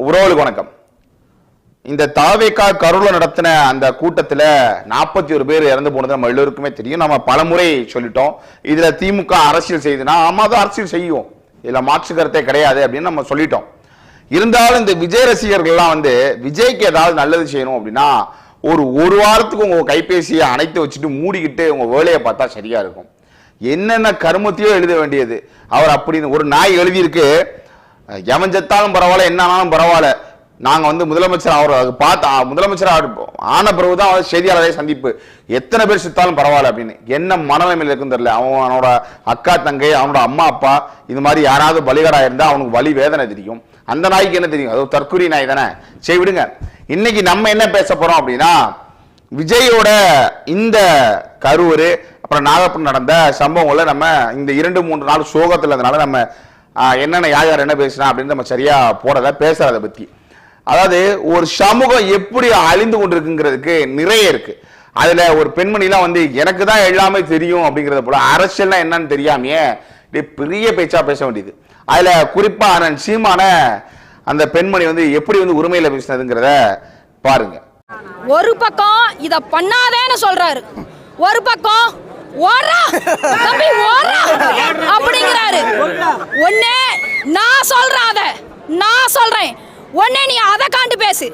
உறவுகளுக்கு வணக்கம். இந்த தாவேக்கா கருள நடத்தின அந்த கூட்டத்தில் நாற்பத்தி ஒரு பேர் இறந்து போனது நம்ம எல்லோருக்குமே தெரியும். நம்ம பலமுறை சொல்லிட்டோம். இதில் திமுக அரசியல் செய்யுதுன்னா ஆமாம் தான் அரசியல் செய்யும். இதில் மாற்று கருத்தே கிடையாது அப்படின்னு நம்ம சொல்லிட்டோம். இருந்தாலும் இந்த விஜய் ரசிகர்கள்லாம் வந்து விஜய்க்கு ஏதாவது நல்லது செய்யணும் அப்படின்னா ஒரு ஒரு வாரத்துக்கு உங்கள் கைபேசியை அணைத்து வச்சுட்டு மூடிக்கிட்டு உங்கள் வேலையை பார்த்தா சரியாக இருக்கும். என்னென்ன கருமத்தையோ எழுத வேண்டியது. அவர் அப்படின்னு ஒரு நாய் எழுதியிருக்கு. எவன் செத்தாலும் பரவாயில்ல என்ன ஆனாலும் பரவாயில்ல. நாங்கள் வந்து முதலமைச்சர் அவர் பார்த்து முதலமைச்சர் அவர் ஆன பிறகுதான் அவர் செய்தியாளரை சந்திப்பு. எத்தனை பேர் செத்தாலும் பரவாயில்ல அப்படின்னு. என்ன மனநிலைமையில் இருக்குன்னு தெரியல. அவன் அவனோட அக்கா தங்கை அவனோட அம்மா அப்பா இது மாதிரி யாராவது பலிகடா இருந்தால் அவனுக்கு வலி வேதனை தெரியும். அந்த நாய்க்கு என்ன தெரியும்? அது தற்கொலை நாய் தானே? சரி விடுங்க. இன்னைக்கு நம்ம என்ன பேச போகிறோம் அப்படின்னா விஜயோட இந்த கரூர் அப்புறம் நாகப்பட்டினம் நடந்த சம்பவங்களை நம்ம இந்த இரண்டு மூன்று நாள் சோகத்தில் இருந்தனால நம்ம என்னென்ன யார் யார் என்ன பேசினா அப்படின்னு நம்ம சரியா போறத பேசுறத பத்தி. அதாவது ஒரு சமூகம் எப்படி அழிந்து கொண்டிருக்குங்கிறதுக்கு நிறைய இருக்கு. அதுல ஒரு பெண்மணிலாம் வந்து எனக்கு தான் எல்லாமே தெரியும் அப்படிங்கறத போல அரசியல்னா என்னன்னு தெரியாமையே பெரிய பேச்சா பேச வேண்டியது. அதுல குறிப்பா அண்ணன் சீமான அந்த பெண்மணி வந்து எப்படி வந்து உரிமையில பேசினதுங்கிறத பாருங்க. ஒரு பக்கம் இத பண்ணாதேன்னு சொல்றாரு. ஒரு பக்கம் ஓடுறா தம்பி ஓடுறா அப்படிங்கிறாரு. ஒண்ணே நான் சொல்றேன் அத. நான் சொல்றேன். ஒண்ணே நீ அதை காண்டு பேசு.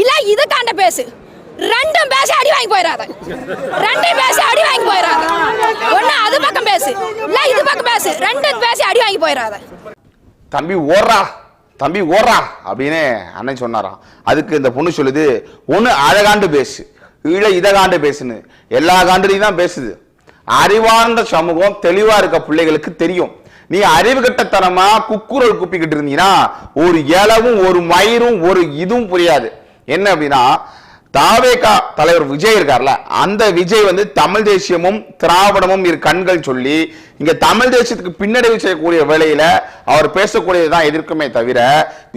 இல்ல இது காண்ட பேசு. ரெண்டும் பேசி அடி வாங்கி போயிடாத. ரெண்டும் பேசி அடி வாங்கி போயிடாத. ஒண்ணு அது பக்கம் பேசு. இல்ல இது பக்கம் பேசு. ரெண்டும் பேசி அடி வாங்கி போயிடாத. தம்பி ஓடுறா தம்பி ஓடுறா அப்படின்னு அண்ணன் சொன்னாராம். அதுக்கு இந்த பொண்ணு சொல்லுது ஒண்ணு அழகாண்டு பேசு. இல்ல இதை காண்டு பேசுன்னு. எல்லா காண்டுலையும் தான் பேசுது. அறிவார்ந்த சமூகம் தெளிவா இருக்க பிள்ளைகளுக்கு தெரியும். நீ அறிவு கட்டத்தனமா குக்குரல் குப்பிக்கிட்டு இருந்தீங்கன்னா ஒரு இலவும் ஒரு மயிரும் ஒரு இதுவும் புரியாது. என்ன அப்படின்னா தாவேகா தலைவர் விஜய் இருக்கார்ல அந்த விஜய் வந்து தமிழ் தேசியமும் திராவிடமும் இரு கண்கள் சொல்லி இங்க தமிழ் தேசியத்துக்கு பின்னடைவு செய்யக்கூடிய வேலையில அவர் பேசக்கூடியதுதான் எதிர்க்குமே தவிர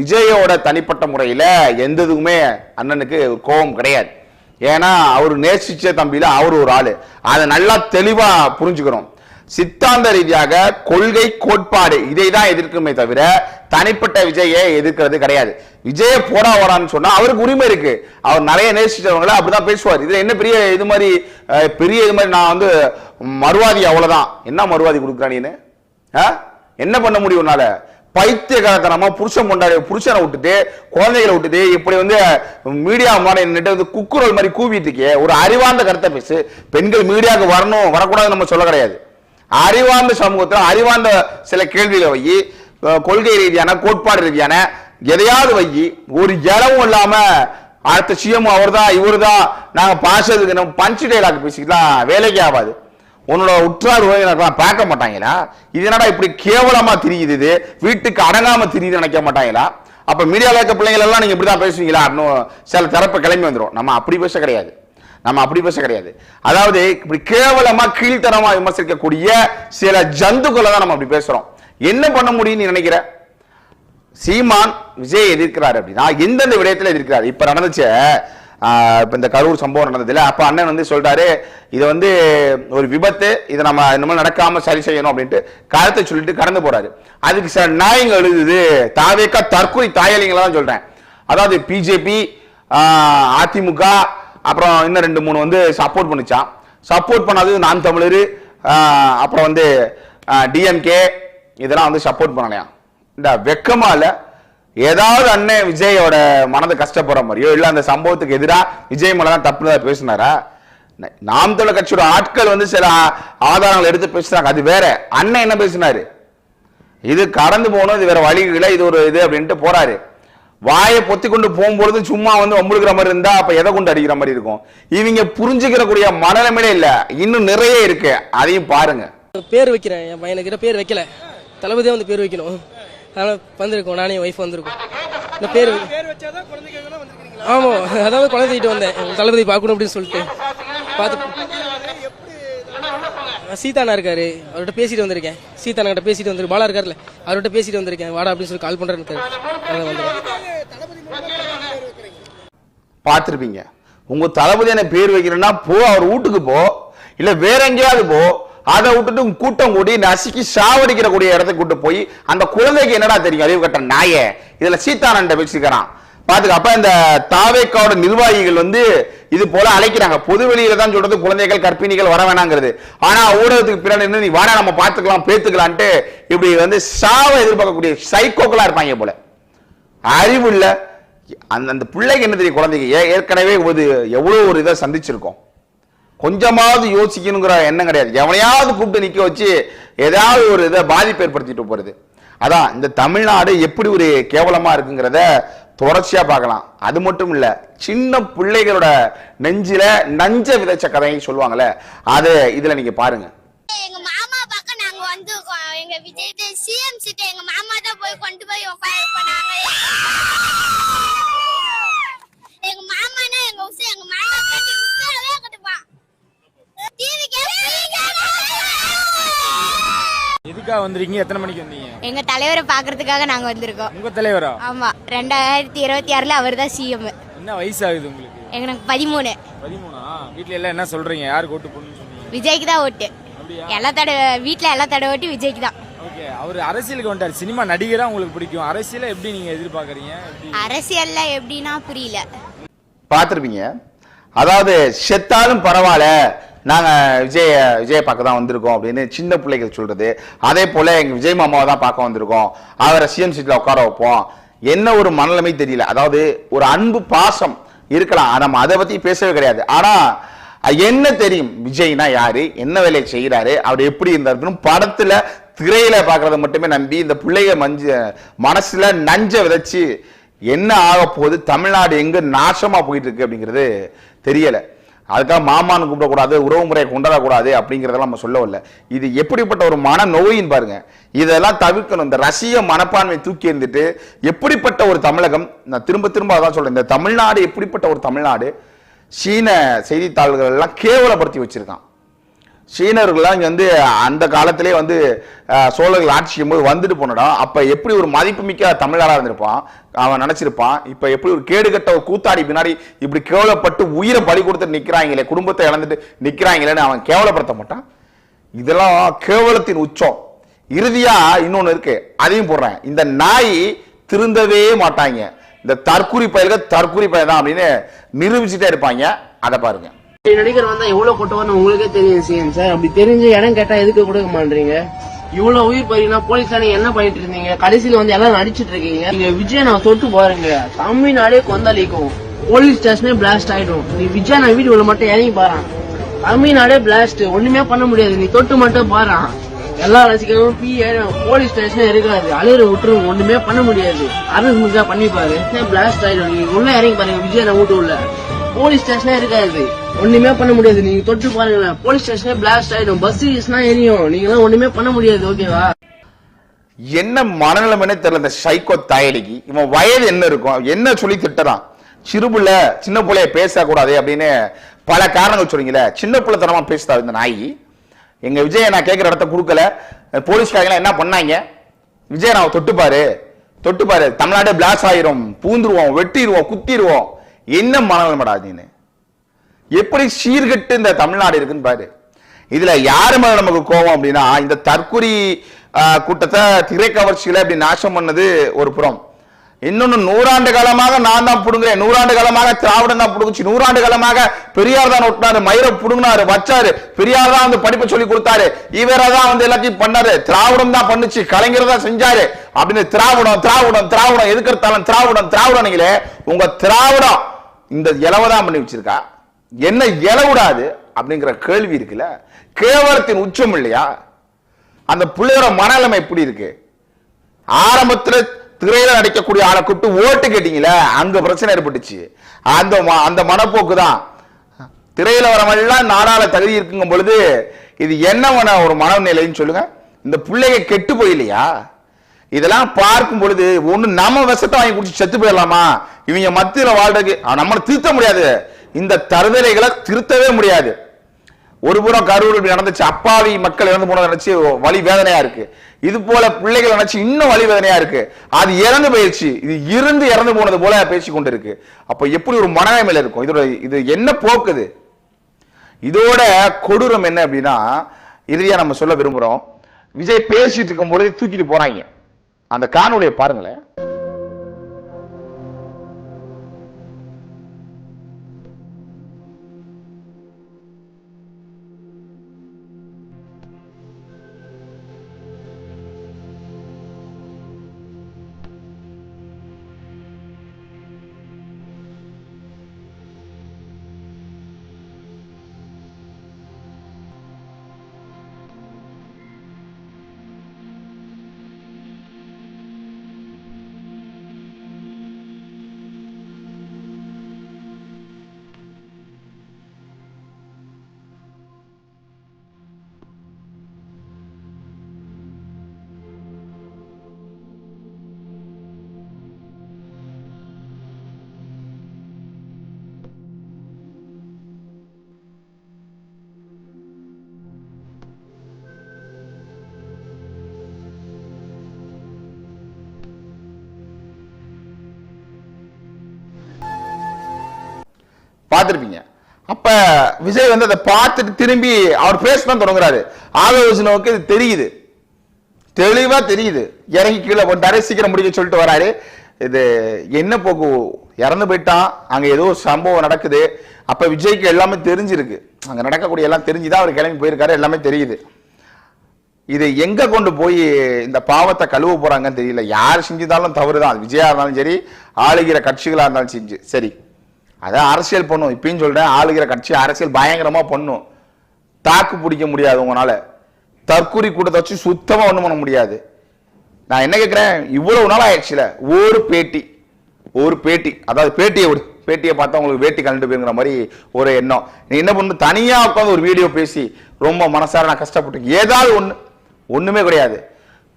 விஜயோட தனிப்பட்ட முறையில எந்த இதுவுமே அண்ணனுக்கு கோபம் கிடையாது. ஏன்னா அவர் நேசிச்ச தம்பியில அவர் ஒரு ஆளு. அதை நல்லா தெளிவா புரிஞ்சுக்கிறோம் சித்தாந்த ரீதியாக கொள்கை கோட்பாடு இதை தான் எதிர்க்குமே தவிர தனிப்பட்ட விஜயை எதிர்க்கிறது கிடையாது. விஜய போடா ஓடான்னு சொன்னா அவருக்கு உரிமை இருக்கு. அவர் நிறைய நேசிச்சவங்கள அப்படிதான் பேசுவார். இதுல என்ன பெரிய இது மாதிரி பெரிய இது மாதிரி நான் வந்து மறுவாதி அவ்வளவுதான். என்ன மறுவாதி கொடுக்குறா நீனு? ஆ? என்ன பண்ண முடியும் உன்னால? பைத்தியகாரத்தனமா புருஷன் கொண்டாடி புருஷனை விட்டுட்டு குழந்தைகளை விட்டுட்டு இப்படி வந்து மீடியா மாதிரி நின்று வந்து குக்குரல் மாதிரி கூவிட்டு ஒரு அறிவார்ந்த கருத்தை பேசு. பெண்கள் மீடியாவுக்கு வரணும் வரக்கூடாதுன்னு நம்ம சொல்ல கிடையாது. அறிவார்ந்த சமூகத்தில் அறிவார்ந்த சில கேள்விகளை வை. கொள்கை ரீதியான கோட்பாடு ரீதியான எதையாவது வை. ஒரு இளவும் இல்லாம அடுத்த சிஎம் அவர் தான் இவர் தான் நாங்கள் பாசதுக்கு நம்ம பஞ்சு டைலாக் பேசிக்கலாம். வேலைக்கு ஆகாது. உன்னோட உற்றார் உறவினர்கள்லாம் பார்க்க மாட்டாங்களா? இது என்னடா இப்படி கேவலமா தெரியுது இது? வீட்டுக்கு அடங்காம தெரியுது நினைக்க மாட்டாங்களா? அப்ப மீடியாவில் இருக்க பிள்ளைகள் எல்லாம் நீங்க இப்படிதான் பேசுவீங்களா? அப்படின்னு சில தரப்பு கிளம்பி வந்துடும் நம்ம அப்படி பேச கிடையாது. நம்ம அப்படி பேச கிடையாது. அதாவது இப்படி கேவலமா கீழ்த்தரமா விமர்சிக்கக்கூடிய சில ஜந்துக்களை தான் நம்ம அப்படி பேசுறோம். என்ன பண்ண முடியும்னு நினைக்கிற? சீமான் விஜய் எதிர்க்கிறார் அப்படின்னா எந்தெந்த விடயத்துல எதிர்க்கிறார்? இப்ப நடந்துச்சு இப்போ இந்த கரூர் சம்பவம் நடந்ததில்ல அப்போ அண்ணன் வந்து சொல்கிறாரு இது வந்து ஒரு விபத்து இதை நம்ம இனிமேல் நடக்காமல் சரி செய்யணும் அப்படின்ட்டு கருத்தை சொல்லிட்டு கடந்து போகிறாரு அதுக்கு சில நாயங்க எழுதுது. தாவேக்கா தற்கொலை தாயலிங்களை தான் சொல்கிறேன் அதாவது பிஜேபி அதிமுக அப்புறம் இன்னும் ரெண்டு மூணு வந்து சப்போர்ட் பண்ணிச்சான் சப்போர்ட் பண்ணாது நாம் தமிழர் அப்புறம் வந்து டிஎம்கே இதெல்லாம் வந்து சப்போர்ட் பண்ணலையா? இந்த வெக்கமாக இல்லை? ஏதாவது அண்ணன் விஜயோட மனதை கஷ்டப்படுற மாதிரியோ இல்லை அந்த சம்பவத்துக்கு எதிராக விஜய் மேலே தான் தப்புனதா பேசினாரா? நாம் தமிழர் கட்சியோட ஆட்கள் வந்து சில ஆதாரங்கள் எடுத்து பேசுறாங்க அது வேற. அண்ணன் என்ன பேசினாரு? இது கடந்து போகணும் இது வேற வழி இல்லை இது ஒரு இது அப்படின்ட்டு போறாரு. வாயை பொத்தி கொண்டு போகும்பொழுது சும்மா வந்து வம்புழுக்கிற மாதிரி இருந்தா அப்ப எதை கொண்டு அடிக்கிற மாதிரி இருக்கும்? இவங்க புரிஞ்சுக்கிற கூடிய மனநிலைமையில இல்ல. இன்னும் நிறைய இருக்கு. அதையும் பாருங்க. பேர் வைக்கிறேன். என் பையனுக்கிட்ட பேர் வைக்கல. தளபதியாக வந்து பேர் வைக்கணும். அதனால் வந்திருக்கோம். நானே என் ஒய்ஃப் வந்திருக்கோம். இந்த பேர் ஆமாம் அதாவது குழந்தைகிட்ட வந்தேன். தளபதி பார்க்கணும் அப்படின்னு சொல்லிட்டு. பார்த்து சீதானா இருக்காரு. அவர்கிட்ட பேசிட்டு வந்திருக்கேன். சீதானா கிட்ட பேசிட்டு வந்திருக்கேன். பாலா இருக்கார்ல அவர்கிட்ட பேசிட்டு வந்திருக்கேன். வாடா அப்படின்னு சொல்லி கால் பண்றேன்னு இருக்காரு. அதான் வந்துருக்கேன் பார்த்திருப்பீங்க. உங்க தளபதி என்ன பேர் வைக்கிறேன்னா போ அவர் வீட்டுக்கு போ. இல்ல வேற எங்கேயாவது போ. அதை விட்டுட்டு கூட்டம் கூடி நசுக்கி சாவடிக்கிற கூடிய இடத்துக்கு கூட்டு போய் அந்த குழந்தைக்கு என்னடா தெரியும்? அறிவு கட்ட நாய. இதுல சீதானண்ட பேசிக்கிறான் பாத்துக்க அப்ப இந்த தாவேக்காவோட நிர்வாகிகள் வந்து இது போல அழைக்கிறாங்க. பொது வெளியில தான் சொல்றது குழந்தைகள் கர்ப்பிணிகள் வர வேணாங்கிறது. ஆனா ஊடகத்துக்கு பின்னாடி நீ வாடா நம்ம பாத்துக்கலாம் பேத்துக்கலான்ட்டு இப்படி வந்து சாவை எதிர்பார்க்கக்கூடிய சைக்கோக்களா இருப்பாங்க போல. அறிவு இல்ல. அந்த அந்த பிள்ளைக்கு என்ன தெரியும் குழந்தைக்கு? ஏற்கனவே ஒரு எவ்வளவு ஒரு இதை சந்திச்சிருக்கோம். கொஞ்சமாவது யோசிக்கணுங்கிற எண்ணம் கிடையாது. எவனையாவது கூப்பிட்டு நிற்க வச்சு ஏதாவது ஒரு இதை பாதிப்பு ஏற்படுத்திட்டு போகிறது அதான் இந்த தமிழ்நாடு எப்படி ஒரு கேவலமா இருக்குங்கிறத தொடர்ச்சியா பார்க்கலாம். அது மட்டும் இல்லை சின்ன பிள்ளைகளோட நெஞ்சில நஞ்ச விதைச்ச கதையை சொல்லுவாங்கல்ல அதை இதுல நீங்க பாருங்க. எங்க மாமா பக்கம் நாங்க வந்து எங்க விஜய் சிஎம் சீட்டை எங்க மாமா தான் போய் கொண்டு போய் உட்காந்து பண்ணாங்க எங்க மாமானா எங்க உசு எங்க மாமா கட்டி உட்காரவே கட்டுப்பான் டிவி எதுக்காக வந்திருக்கீங்க? எத்தனை மணிக்கு வந்தீங்க? எங்க தலைவரை பாக்குறதுக்காக நாங்க வந்திருக்கோம். உங்க தலைவரா? ஆமா. ரெண்டாயிரத்தி இருபத்தி ஆறுல அவர் தான் சிஎம் என்ன வயசாகுது உங்களுக்கு? எங்களுக்கு பதிமூணு. பதிமூணா? வீட்ல எல்லாம் என்ன சொல்றீங்க? யாருக்கு ஓட்டு போடணும்னு சொன்னீங்க? விஜய்க்கு தான் ஓட்டு. எல்லா தடவை வீட்டுல எல்லா தடவை ஓட்டு விஜய்க்கு தான். ஓகே. அவர் அரசியலுக்கு வந்துட்டார். சினிமா நடிகரா உங்களுக்கு பிடிக்கும். அரசியலை எப்படி நீங்க எதிர்பார்க்கறீங்க? அரசியல்ல எப்படின்னா புரியல. பார்த்துருப்பீங்க. அதாவது செத்தாலும் பரவாயில்ல. நாங்கள் விஜய விஜயை பார்க்க தான் வந்திருக்கோம் அப்படின்னு சின்ன பிள்ளைகள் சொல்கிறது அதே போல் எங்கள் விஜய் மாமாவை தான் பார்க்க வந்திருக்கோம். அவரை சிஎம் சீட்டில் உட்கார வைப்போம். என்ன ஒரு மனநிலைமை தெரியல. அதாவது ஒரு அன்பு பாசம் இருக்கலாம். நம்ம அதை பற்றி பேசவே கிடையாது. ஆனால் என்ன தெரியும்? விஜய்னா யாரு? என்ன வேலையை செய்கிறாரு அவர் எப்படி இருந்தாருன்னு படத்துல திரையில பாக்குறத மட்டுமே நம்பி இந்த பிள்ளைய மஞ்ச மனசுல நஞ்ச விதைச்சு என்ன ஆக போகுது தமிழ்நாடு எங்க நாசமா போயிட்டு இருக்கு அப்படிங்கிறது தெரியலை. அதுக்காக மாமான்னு கூப்பிடக்கூடாது உறவு முறையை கொண்டாடக்கூடாது அப்படிங்கிறதெல்லாம் நம்ம சொல்ல வரல இது எப்படிப்பட்ட ஒரு மன நோயின் பாருங்க. இதெல்லாம் தவிர்க்கணும். இந்த ரசிக மனப்பான்மை தூக்கி இருந்துட்டு எப்படிப்பட்ட ஒரு தமிழகம் நான் திரும்ப திரும்ப அதான் சொல்றேன். இந்த தமிழ்நாடு எப்படிப்பட்ட ஒரு தமிழ்நாடு சீன செய்தித்தாள்கள் எல்லாம் கேவலப்படுத்தி வச்சிருக்கான். சீனர்கள்லாம் இங்கே வந்து அந்த காலத்திலே வந்து சோழர்கள் ஆட்சி செய்யும்போது வந்துட்டு போனடம் அப்போ எப்படி ஒரு மதிப்புமிக்க தமிழராக இருந்திருப்பான்? அவன் நினச்சிருப்பான். இப்போ எப்படி ஒரு கேடுகட்ட ஒரு கூத்தாடி பின்னாடி இப்படி கேவலப்பட்டு உயிரை பலி கொடுத்து நிற்கிறாங்களே குடும்பத்தை இழந்துட்டு நிற்கிறாங்களேன்னு அவன் கேவலப்படுத்த மாட்டான். இதெல்லாம் கேவலத்தின் உச்சம். இறுதியாக இன்னொன்று இருக்கு. அதையும் போடுறேன். இந்த நாய் திருந்தவே மாட்டாங்க. இந்த தற்குறி பயிர்கள் தற்குறி பயிர் தான் அப்படின்னு நிரூபிச்சுட்டே இருப்பாங்க. அதை பாருங்கள் நடிகர் வந்தா எவ்வளவு கொட்டுவான்னு உங்களுக்கே தெரியும் சிஎம் சார். அப்படி தெரிஞ்சு இடம் கேட்டா எதுக்கு கொடுக்க மாட்டீங்க இவ்வளவு உயிர் பறினா போலீஸ்ல நீங்க என்ன பண்ணிட்டு இருந்தீங்க? கடைசியில வந்து எல்லாம் நடிச்சிட்டு இருக்கீங்க. நீங்க விஜய் நான் தொட்டு பாருங்க. தமிழ்நாடே கொந்தளிக்கும். போலீஸ் ஸ்டேஷனே பிளாஸ்ட் ஆயிடும். நீ விஜய் நான் வீடியோல மட்டும் இறங்கி பாறான் தமிழ்நாடே பிளாஸ்ட் ஒண்ணுமே பண்ண முடியாது. நீ தொட்டு மட்டும் பாறான் எல்லா ரசிகர்களும் பி போலீஸ் ஸ்டேஷனே இருக்காது. அழுகிற விட்டுரும். ஒண்ணுமே பண்ண முடியாது. அரசு முடிஞ்சா பண்ணி பாரு. பிளாஸ்ட் ஆயிடும். நீங்க உள்ள இறங்கி பாருங்க. விஜய் நான் வீட்டு உள்ள. போலீஸ் ஸ்டேஷனே இருக்காது. ஒண்ணுமே பண்ண முடியாது. நீங்க தொட்டு பாருங்களேன். போலீஸ் ஸ்டேஷனே பிளாஸ்ட் ஆயிடும். பஸ் எல்லாம் எரியும். நீங்க எல்லாம் ஒண்ணுமே பண்ண முடியாது ஓகேவா என்ன மனநிலைமைனே தெரியல இந்த சைக்கோ தாயடிக்கு. இவன் வயது என்ன இருக்கும்? என்ன சொல்லி திட்டுறான்? சிறுபுள்ள சின்ன பிள்ளைய பேசக்கூடாது அப்படின்னு பல காரணங்கள் சொல்றீங்களே. சின்ன பிள்ளைத்தனமா பேசுதா இந்த நாய்? எங்க விஜய நான் கேட்கிற இடத்த கொடுக்கல. போலீஸ்காரங்க என்ன பண்ணாங்க? விஜய் நான் தொட்டுப்பாரு. தொட்டுப்பாரு. தமிழ்நாடு பிளாஸ் ஆயிரும். பூந்துருவோம் வெட்டிடுவோம் குத்திடுவோம் என்ன மனநிலைமடா நீனு? எப்படி சீர்கெட்டு இந்த தமிழ்நாடு இருக்குன்னு பாரு. இதுல யாரு மேல நமக்கு கோபம் அப்படின்னா இந்த தற்குறி கூட்டத்தை கூட்டத்தை திரைக்கவர்ச்சியில இப்படி நாசம் பண்ணது ஒரு புறம். இன்னொன்னு நூறாண்டு காலமாக நான் தான் புடுங்குறேன். நூறாண்டு காலமாக திராவிடம் தான் புடுங்குச்சு. நூறாண்டு காலமாக பெரியார் தான் ஒட்டினாரு. மயிரை புடுங்கினாரு வச்சாரு. பெரியார் தான் வந்து படிப்பை சொல்லி கொடுத்தாரு. இவரா தான் வந்து எல்லாத்தையும் பண்ணாரு. திராவிடம் தான் பண்ணுச்சு. கலைஞர் தான் செஞ்சாரு. அப்படின்னு திராவிடம் திராவிடம் திராவிடம் எதுக்கெடுத்தாலும் திராவிடம் திராவிடம் நீங்களே உங்க திராவிடம் இந்த இலவை தான் பண்ணி வச்சிருக்கா? என்ன இலவுடாது அப்படிங்கிற கேள்வி இருக்குல்ல? கேவலத்தின் உச்சம் இல்லையா? அந்த பிள்ளையோட மனநிலைமை எப்படி இருக்கு? ஆரம்பத்தில் திரையில நடிக்கக்கூடிய ஆளை கூப்பிட்டு ஓட்டு கேட்டீங்களே அங்க பிரச்சனை ஏற்பட்டுச்சு. அந்த ம- அந்த மனப்போக்கு தான். திரையில வரவெல்லாம் நாடால தகுதி இருக்குங்கும் பொழுது இது என்ன ஒரு மனநிலைன்னு சொல்லுங்க. இந்த பிள்ளைங்க கெட்டு போயிலையா இதெல்லாம் பார்க்கும் பொழுது ஒன்று நம்ம விஷத்தை வாங்கி குடிச்சு செத்து போயிடலாமா? இவங்க மத்தியில் வாழ்றதுக்கு நம்மளை திருத்த முடியாது. இந்த தருதலைகளை திருத்தவே முடியாது. ஒரு புறம் கரூர் இப்படி நடந்துச்சு அப்பாவி மக்கள் இறந்து போனதை நினைச்சு வலி வேதனையா இருக்கு. இது போல பிள்ளைகள் நினைச்சு இன்னும் வலி வேதனையா இருக்கு. அது இறந்து போயிடுச்சு இது இருந்து இறந்து போனது போல பேசி கொண்டு இருக்கு அப்ப எப்படி ஒரு மனநிலைமையில இருக்கும்? இதோட இது என்ன போக்குது இதோட கொடூரம் என்ன அப்படின்னா இறுதியா நம்ம சொல்ல விரும்புறோம். விஜய் பேசிட்டு இருக்கும் பொழுது தூக்கிட்டு போறாங்க. அந்த காணொலியை பாருங்களேன். பார்த்துருப்பீங்க. அப்ப விஜய் வந்து அதை பார்த்துட்டு திரும்பி அவர் பேச தான் தொடங்குறாரு. ஆலோசனைக்கு இது தெரியுது. தெளிவா தெரியுது. இறங்கி கீழே போட்டாரு சீக்கிரம் முடிக்க சொல்லிட்டு வராரு. இது என்ன போக்கு? இறந்து போயிட்டான். அங்க ஏதோ ஒரு சம்பவம் நடக்குது. அப்ப விஜய்க்கு எல்லாமே தெரிஞ்சிருக்கு. அங்க நடக்கக்கூடிய எல்லாம் தெரிஞ்சுதான் அவர் கிளம்பி போயிருக்காரு. எல்லாமே தெரியுது. இது எங்க கொண்டு போய் இந்த பாவத்தை கழுவ போறாங்கன்னு தெரியல. யார் செஞ்சுதாலும் தவறுதான். அது விஜயா இருந்தாலும் சரி ஆளுகிற கட்சிகளா இருந்தாலும் செஞ்சு சரி. அதான் அரசியல் பண்ணும். இப்பயும் சொல்கிறேன் ஆளுகிற கட்சி அரசியல் பயங்கரமாக பண்ணும். தாக்கு பிடிக்க முடியாது உங்களால். தற்கூரி கூட்டத்தை வச்சு சுத்தமாக ஒன்றும் பண்ண முடியாது. நான் என்ன கேட்குறேன் இவ்வளோ நாள் ஆயிடுச்சுல. ஒரு பேட்டி ஒரு பேட்டி அதாவது பேட்டியை விடு. பேட்டியை பார்த்தா உங்களுக்கு வேட்டி கலந்து போயிருங்கிற மாதிரி ஒரு எண்ணம். நீ என்ன பண்ணு தனியாக உட்காந்து ஒரு வீடியோ பேசி ரொம்ப மனசார நான் கஷ்டப்பட்டு ஏதாவது ஒன்று ஒன்றுமே கிடையாது.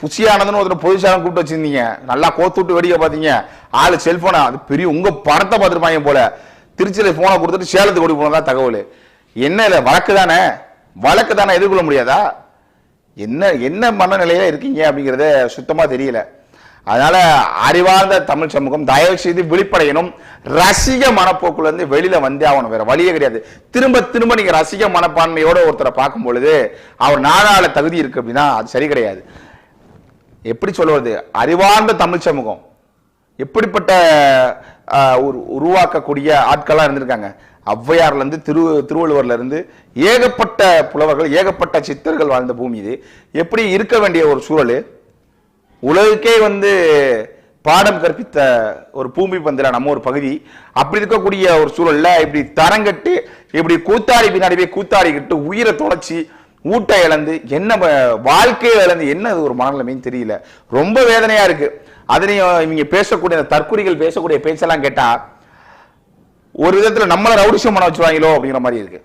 புசியானதுன்னு ஒருத்தர் பொதுச்சாரம் கூப்பிட்டு வச்சிருந்தீங்க. நல்லா கோத்து விட்டு வெடிக்க பார்த்தீங்க. ஆளு செல்ஃபோனை அது பெரிய உங்கள் படத்தை பார்த்துருப்பாங்க போல. திருச்சியில ஃபோனை கொடுத்துட்டு சேலத்துக்கு ஓடி போனதா தகவல். என்ன இல்லை வழக்கு தானே? வழக்கு தானே எதிர்கொள்ள முடியாதா? என்ன என்ன மனநிலையில இருக்கீங்க அப்படிங்கறத சுத்தமா தெரியல. அதனால அறிவார்ந்த தமிழ் சமூகம் தயவு செய்து விழிப்படையணும் ரசிக மனப்போக்குல இருந்து வெளியில வந்தே ஆகணும். வேற வழியே கிடையாது. திரும்ப திரும்ப நீங்க ரசிக மனப்பான்மையோட ஒருத்தரை பார்க்கும் பொழுது அவர் நாடாள தகுதி இருக்கு அப்படின்னா அது சரி கிடையாது. எப்படி சொல்வது? அறிவார்ந்த தமிழ் சமூகம். எப்படிப்பட்ட ஒரு உருவாக்கக்கூடிய ஆட்களாக இருந்திருக்காங்க. ஔவையார்லேருந்து திரு திருவள்ளுவர்லேருந்து ஏகப்பட்ட புலவர்கள் ஏகப்பட்ட சித்தர்கள் வாழ்ந்த பூமி இது. எப்படி இருக்க வேண்டிய ஒரு சூழல்? உலகுக்கே வந்து பாடம் கற்பித்த ஒரு பூமி பந்தில நம்ம ஒரு பகுதி. அப்படி இருக்கக்கூடிய ஒரு சூழல்ல இப்படி தரங்கட்டு இப்படி கூத்தாடி பின்னாடி போய் கூத்தாடிக்கிட்டு உயிரை தொலைச்சி ஊட்டை இழந்து என்ன வாழ்க்கையை இழந்து என்ன அது ஒரு மனநிலைமைன்னு தெரியல. ரொம்ப வேதனையா இருக்குது அதுலயும் இவங்க பேசக்கூடிய தற்குறிகள் பேசக்கூடிய பேச்செல்லாம் கேட்டா ஒரு விதத்தில் நம்மளை ரவுடிஷம் பண்ண வச்சுருவாங்களோ அப்படிங்கிற மாதிரி இருக்கு.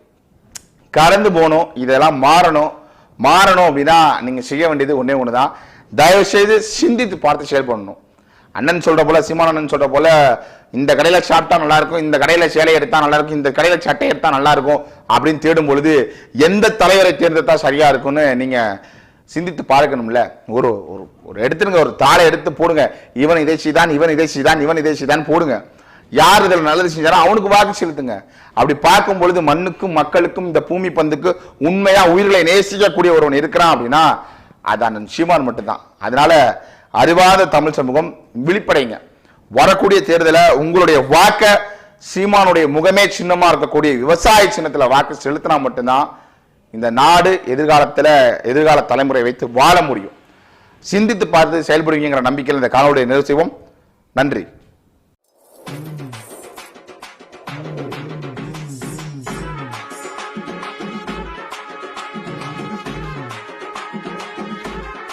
கடந்து போகணும் இதெல்லாம் மாறணும் மாறணும் அப்படின்னா நீங்கள் செய்ய வேண்டியது ஒன்றே ஒன்று தான் தயவு செய்து சிந்தித்து பார்த்து செயல்படணும் அண்ணன் சொல்கிற போல சீமானண்ணன் சொல்கிற போல இந்த கடையில் சாப்பிட்டா நல்லா இருக்கும் இந்த கடையில் சேலை எடுத்தால் நல்லா இருக்கும் இந்த கடையில் சட்டை எடுத்தால் நல்லா இருக்கும் அப்படின்னு தேடும் பொழுது எந்த தலைவரை தேர்ந்தெடுத்தால் சரியாக இருக்கும்னு நீங்கள் சிந்தித்து பார்க்கணும்ல? ஒரு ஒரு ஒரு எடுத்துருங்க ஒரு தாளை எடுத்து போடுங்க. இவன் இதை செய்தான் இவன் இதை செய்தான் இவன் இதை செய்தான் போடுங்க. யார் இதில் நல்லது செஞ்சாரோ அவனுக்கு வாக்கு செலுத்துங்க. அப்படி பார்க்கும் பொழுது மண்ணுக்கும் மக்களுக்கும் இந்த பூமி பந்துக்கு உண்மையா உயிர்களை நேசிக்கக்கூடிய ஒருவன் இருக்கிறான் அப்படின்னா அது அண்ணன் சீமான் மட்டும்தான். அதனால அறிவாத தமிழ் சமூகம் விழிப்படைங்க. வரக்கூடிய தேர்தலை உங்களுடைய வாக்க சீமானுடைய முகமே சின்னமா இருக்கக்கூடிய விவசாய சின்னத்தில் வாக்கு செலுத்தினா மட்டும்தான் இந்த நாடு எதிர்காலத்தில் எதிர்கால தலைமுறை வைத்து வாழ முடியும். சிந்தித்து பார்த்து செயல்படுவீங்கிற நம்பிக்கையில் இந்த காணொலியை நிறைவு செய்வோம். நன்றி.